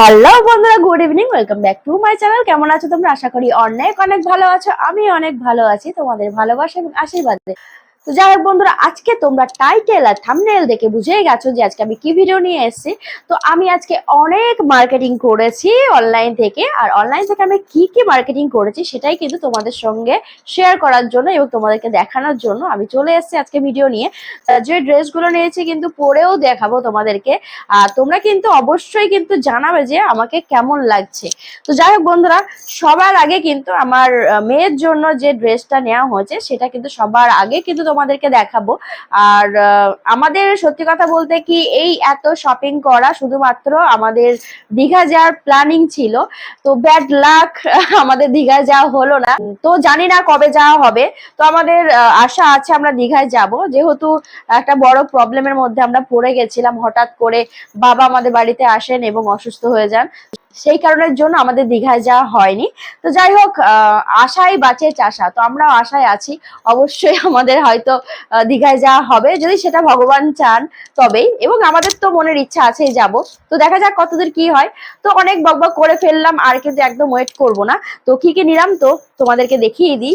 Hello বন্ধুরা good evening welcome back to my channel কেমন আছো তোমরা? আশা করি অনেক অনেক ভালো আছো। আমি অনেক ভালো আছি। তোমাদের ভালোবাসা এবং আশীর্বাদে তো যাই হোক বন্ধুরা, আজকে তোমরা টাইটেল আর থাম্বনেল দেখে বুঝেই গেছো যে আজকে আমি কি ভিডিও নিয়ে এসেছি। তো আমি আজকে অনেক মার্কেটিং করেছি অনলাইন থেকে, আর অনলাইন থেকে আমি কি কি মার্কেটিং করেছি সেটাই কিন্তু তোমাদের সঙ্গে শেয়ার করার জন্য এবং তোমাদেরকে দেখানোর জন্য আমি চলে এসেছি আজকে ভিডিও নিয়ে। যে ড্রেসগুলো নিয়েছি কিন্তু পরেও দেখাবো তোমাদেরকে। আর তোমরা কিন্তু অবশ্যই কিন্তু জানাবে যে আমাকে কেমন লাগছে। তো যাই হোক বন্ধুরা, সবার আগে কিন্তু আমার মেয়ের জন্য যে ড্রেসটা নেওয়া হয়েছে, সেটা কিন্তু সবার আগে কিন্তু তোমাদেরকে দেখাবো। আর আমাদের সত্যি কথা বলতে কি এই এত শপিং করা শুধুমাত্র আমাদের দীঘা যাওয়ার প্ল্যানিং ছিল। তো ব্যাড লাক আমাদের দীঘায় যাওয়া হলো না। তো জানি না কবে যাওয়া হবে। তো আমাদের আশা আছে আমরা দীঘায় যাব। যেহেতু একটা বড় প্রবলেমের মধ্যে আমরা পড়ে গেছিলাম। হঠাৎ করে বাবা আমাদের বাড়িতে আসেন এবং অসুস্থ হয়ে যান। সেই কারণের জন্য আমাদের দীঘায় যাওয়া হয়নি। তো যাই হোক আশাই বাঁচে চাষা। তো আমরাও আশায় আছি, অবশ্যই আমাদের হয়তো দীঘায় যাওয়া হবে। যদি সেটা ভগবান চান, তবেই। এবং আমাদের তো মনের ইচ্ছা আছেই যাব। তো দেখা যাক কতদূর কি হয়। তো অনেক বকবক করে ফেললাম, আর কিন্তু একদম ওয়েট করব না। তো কি কি নিলাম, তো তোমাদেরকে দেখিয়ে দিই।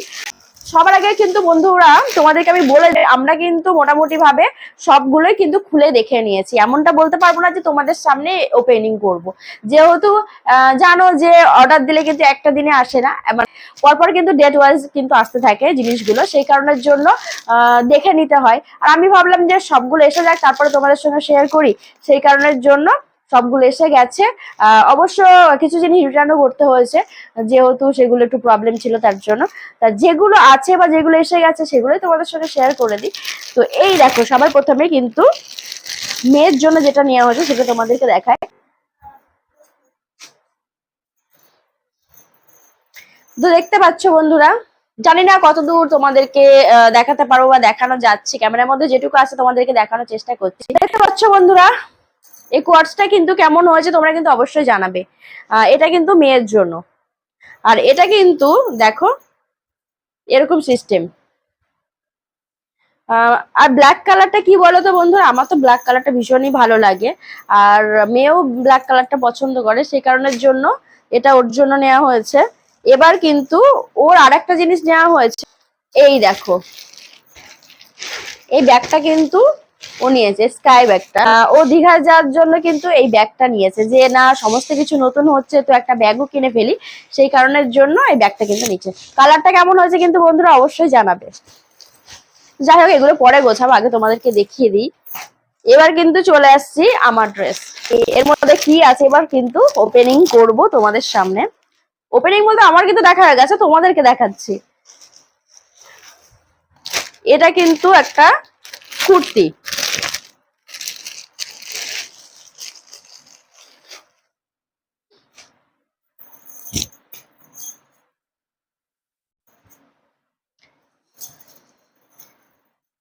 সবার আগে কিন্তু বন্ধুরা তোমাদেরকে আমি বলে দিই, আমরা কিন্তু মোটামুটি ভাবে সবগুলোই কিন্তু খুলে দেখে নিয়েছি। এমনটা বলতে পারব না যে তোমাদের সামনে ওপেনিং করব। যেহেতু জানো যে অর্ডার দিলে কিন্তু একটা দিনে আসে না। পরপর কিন্তু ডেট ওয়াইজ কিন্তু আসতে থাকে জিনিসগুলো। সেই কারণের জন্য দেখে নিতে হয়। আর আমি ভাবলাম যে সবগুলো এসে যাক তারপরে তোমাদের সঙ্গে শেয়ার করি। সেই কারণের জন্য সবগুলো এসে গেছে। অবশ্য কিছু জিনিস রিটার্নও করতে হয়েছে, যেহেতু সেগুলো একটু প্রবলেম ছিল তার জন্য। তা যেগুলো আছে বা যেগুলো এসে গেছে সেগুলোই তোমাদের সঙ্গে শেয়ার করে দিই। তো এই দেখো, সবার প্রথমে কিন্তু মেয়ের জন্য যেটা নেওয়া হয়েছে সেটা তোমাদেরকে দেখায়। তো দেখতে পাচ্ছ বন্ধুরা, জানি না কতদূর তোমাদেরকে দেখাতে পারব বা দেখানো যাচ্ছে। ক্যামেরার মধ্যে যেটুকু আছে তোমাদেরকে দেখানোর চেষ্টা করছি। দেখতে পাচ্ছ বন্ধুরা এই কোয়ার্টসটা কিন্তু কেমন হয়েছে তোমরা কিন্তু অবশ্যই জানাবে। এটা কিন্তু মেয়ের জন্য। আর এটা কিন্তু দেখো, এরকম সিস্টেম আর ব্ল্যাক কালারটা কি বলতো বন্ধুরা? আমার তো ব্ল্যাক কালারটা ভীষণই ভালো লাগে। আর মেয়েও ব্ল্যাক কালারটা পছন্দ করে, সেই কারণের জন্য এটা ওর জন্য নেওয়া হয়েছে। এবার কিন্তু ওর আরেকটা জিনিস নেওয়া হয়েছে। এই দেখো। এই ব্যাগটা কিন্তু ও নিয়েছে স্কাই ব্যাগটা ও দীঘা যাওয়ার জন্য কিন্তু এই ব্যাগটা নিয়েছে। যে না, সমস্ত কিছু নতুন হচ্ছে, তো একটা ব্যাগও কিনে ফেলি। সেই কারণের জন্য এই ব্যাগটা কিন্তু নিচ্ছে। কালারটা কেমন হয়েছে কিন্তু বন্ধুরা অবশ্যই জানাবে। যাই হোক, এগুলো পরে গোছাবো, আগে তোমাদেরকে দেখিয়ে দিই। এবার কিন্তু চলে আসছি আমার ড্রেস এর মধ্যে কি আছে? এবার কিন্তু ওপেনিং করব তোমাদের সামনে। ওপেনিং বলতে আমার কিন্তু দেখা হয়ে গেছে, তোমাদেরকে দেখাচ্ছি। এটা কিন্তু একটা কুর্তি।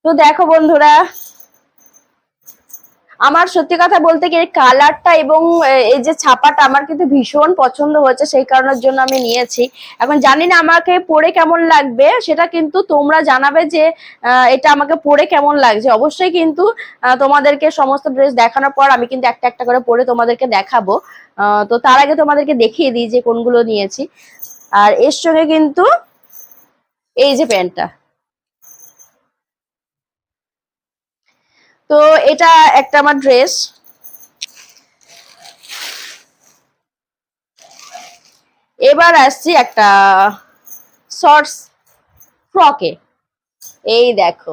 তো দেখো বন্ধুরা, আমার সত্যি কথা বলতে কি কালারটা এবং এই যে ছাপাটা আমার কিন্তু ভীষণ পছন্দ হয়েছে, সেই কারণের জন্য আমি নিয়েছি। এখন জানি না আমাকে পরে কেমন লাগবে, সেটা কিন্তু তোমরা জানাবে যে এটা আমাকে পরে কেমন লাগছে। অবশ্যই কিন্তু তোমাদেরকে সমস্ত ড্রেস দেখানোর পর আমি কিন্তু একটা একটা করে পরে তোমাদেরকে দেখাবো। তো তার আগে তোমাদেরকে দেখিয়ে দিই যে কোনগুলো নিয়েছি। আর এর সঙ্গে কিন্তু এই যে প্যান্টটা। তো এটা একটা আমার ড্রেস এবার আসছি একটা শর্টস ফ্রকে এই দেখো।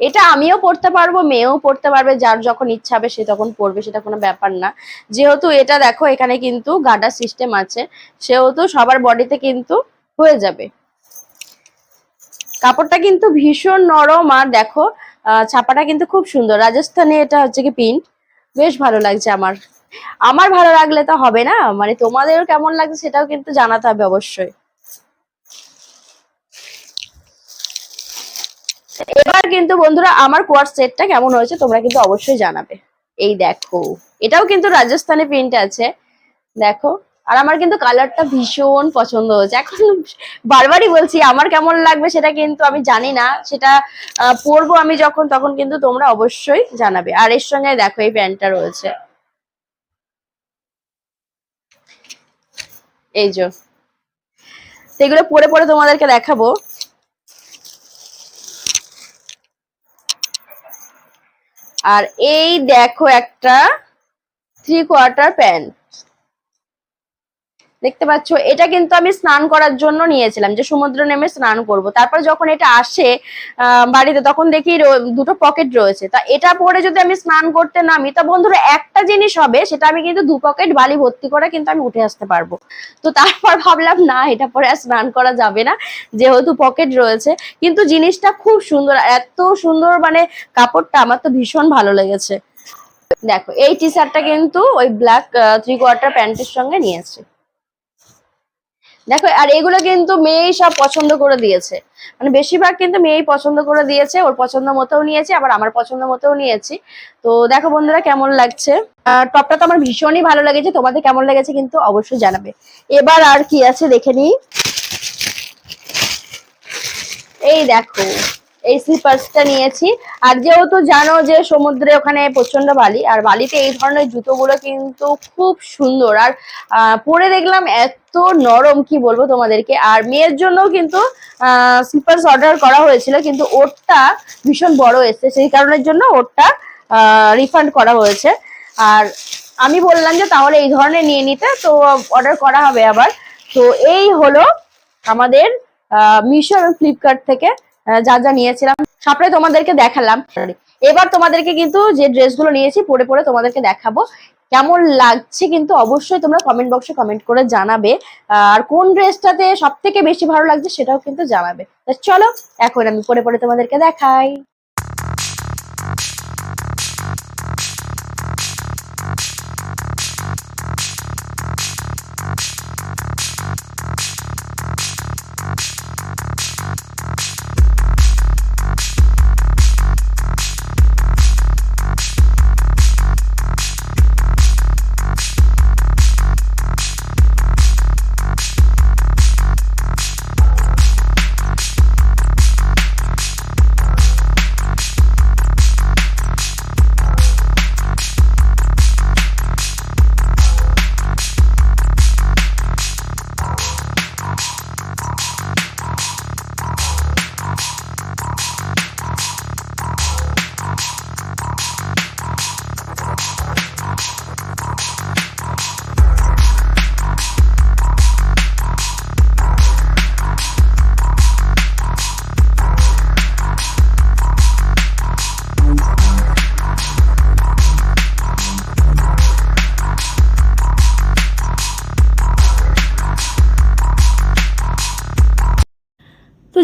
এটা আমিও পড়তে পারব, মেয়েও পড়তে পারবে, যার যখন ইচ্ছা হবে সে তখন পড়বে সেটা কোনো ব্যাপার না। যেহেতু এটা দেখো, এখানে কিন্তু গার্ডার সিস্টেম আছে, সেহেতু সবার বডিতে কিন্তু হয়ে যাবে। কাপড়টা কিন্তু ভীষণ নরম আর দেখো ছাপাটা কিন্তু খুব সুন্দর। রাজস্থানে এটা হচ্ছে কি প্রিন্ট বেশ ভালো লাগছে আমার। আমার ভালো লাগলে তো হবে না? মানে তোমাদেরও কেমন লাগছে সেটাও কিন্তু জানাতে হবে অবশ্যই। এবার কিন্তু বন্ধুরা, আমার কোয়ার সেটটা কেমন হয়েছে তোমরা কিন্তু অবশ্যই জানাবে। এই দেখো, এটাও কিন্তু রাজস্থানে প্রিন্ট আছে। দেখো আর আমার কিন্তু কালারটা ভীষণ পছন্দ হয়েছে। এখন বারবারই বলছি, আমার কেমন লাগবে সেটা কিন্তু আমি জানি না। সেটা পরবো আমি যখন, তখন কিন্তু তোমরা অবশ্যই জানাবে। আর এর সঙ্গে দেখো, এই প্যান্টটা রয়েছে। এই যে। সেগুলো পরে পরে তোমাদেরকে দেখাবো। আর এই দেখো একটা থ্রি কোয়ার্টার প্যান্ট দেখতে পাচ্ছ, এটা কিন্তু আমি স্নান করার জন্য নিয়েছিলাম, যে সমুদ্র নেমে স্নান করব। তারপর যখন এটা আসে বাড়িতে তখন দেখি দুটো পকেট রয়েছে। তা এটা পরে যদি আমি স্নান করতে নামি, তা বন্ধুরা একটা জিনিস হবে, সেটা আমি কিন্তু দু পকেট বালি ভর্তি করে কিন্তু আমি উঠে আসতে পারব। তো তারপর ভাবলাম, না, এটা পরে আর স্নান করা যাবে না, যেহেতু পকেট রয়েছে। কিন্তু জিনিসটা খুব সুন্দর, এত সুন্দর মানে কাপড়টা আমার তো ভীষণ ভালো লেগেছে। দেখো, এই টি শার্টটা কিন্তু ওই ব্ল্যাক থ্রি কোয়ার্টার প্যান্টের সঙ্গে নিয়েছে। দেখো, আর এগুলো কিন্তু মেয়েই সব পছন্দ করে দিয়েছে। মানে বেশিরভাগ কিন্তু মেয়েই পছন্দ করে দিয়েছে, ওর পছন্দ মতেও নিয়েছে, আবার আমার পছন্দ মতোও নিয়েছি। তো দেখো বন্ধুরা, কেমন লাগছে? টপটা তো আমার ভীষণই ভালো লেগেছে, তোমাদের কেমন লেগেছে কিন্তু অবশ্যই জানাবে। এবার আর কি আছে দেখে নিই। এই দেখো এই স্লিপার্সটা নিয়েছি। আর যেহেতু জানো যে সমুদ্রে ওখানে প্রচণ্ড বালি, আর বালিতে এই ধরনের জুতোগুলো কিন্তু খুব সুন্দর। আর পরে দেখলাম এত নরম, কি বলব তোমাদেরকে? আর মেয়ের জন্য কিন্তু স্লিপার্স অর্ডার করা হয়েছিল, কিন্তু ওরটা ভীষণ বড় এসছে। সেই কারণের জন্য ওরটা রিফান্ড করা হয়েছে। আর আমি বললাম যে তাহলে এই ধরনের নিয়ে নিতে, তো অর্ডার করা হবে আবার। তো এই হলো আমাদের মিশো এবং ফ্লিপকার্ট থেকে যা যা নিয়েছিলাম সবটাই তোমাদেরকে দেখালাম। এবার তোমাদেরকে কিন্তু যে ড্রেসগুলো নিয়েছি, পরে পরে তোমাদেরকে দেখাবো। কেমন লাগছে কিন্তু অবশ্যই তোমরা কমেন্ট বক্সে কমেন্ট করে জানাবে। আর কোন ড্রেসটাতে সব থেকে বেশি ভালো লাগছে সেটাও কিন্তু জানাবে। চলো, এখন আমি পরে পরে তোমাদেরকে দেখাই।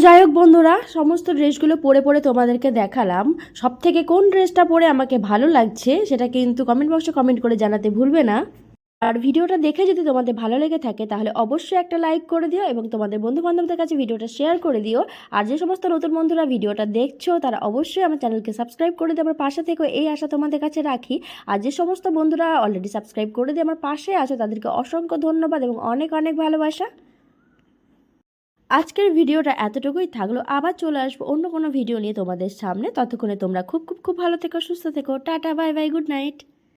যাই হোক বন্ধুরা, সমস্ত ড্রেসগুলো পরে পরে তোমাদেরকে দেখালাম। সব থেকে কোন ড্রেসটা পরে আমাকে ভালো লাগছে সেটা কিন্তু কমেন্ট বক্সে কমেন্ট করে জানাতে ভুলবে না। আর ভিডিওটা দেখে যদি তোমাদের ভালো লেগে থাকে, তাহলে অবশ্যই একটা লাইক করে দিও এবং তোমাদের বন্ধু বান্ধবদের কাছে ভিডিওটা শেয়ার করে দিও। আর যে সমস্ত নতুন বন্ধুরা ভিডিওটা দেখছ, তারা অবশ্যই আমার চ্যানেলকে সাবস্ক্রাইব করে দিয়ে আমার পাশে থেকে, এই আশা তোমাদের কাছে রাখি। আর যে সমস্ত বন্ধুরা অলরেডি সাবস্ক্রাইব করে দিয়ে আমার পাশে আছো, তাদেরকে অসংখ্য ধন্যবাদ এবং অনেক অনেক ভালোবাসা। আজকের ভিডিওটা এতটুকুই থাকল। আবার চলে আসব অন্য কোনো ভিডিও নিয়ে তোমাদের সামনে। ততক্ষণে তোমরা খুব খুব খুব ভালো থেকো, সুস্থ থেকো। Tata, bye bye, good night.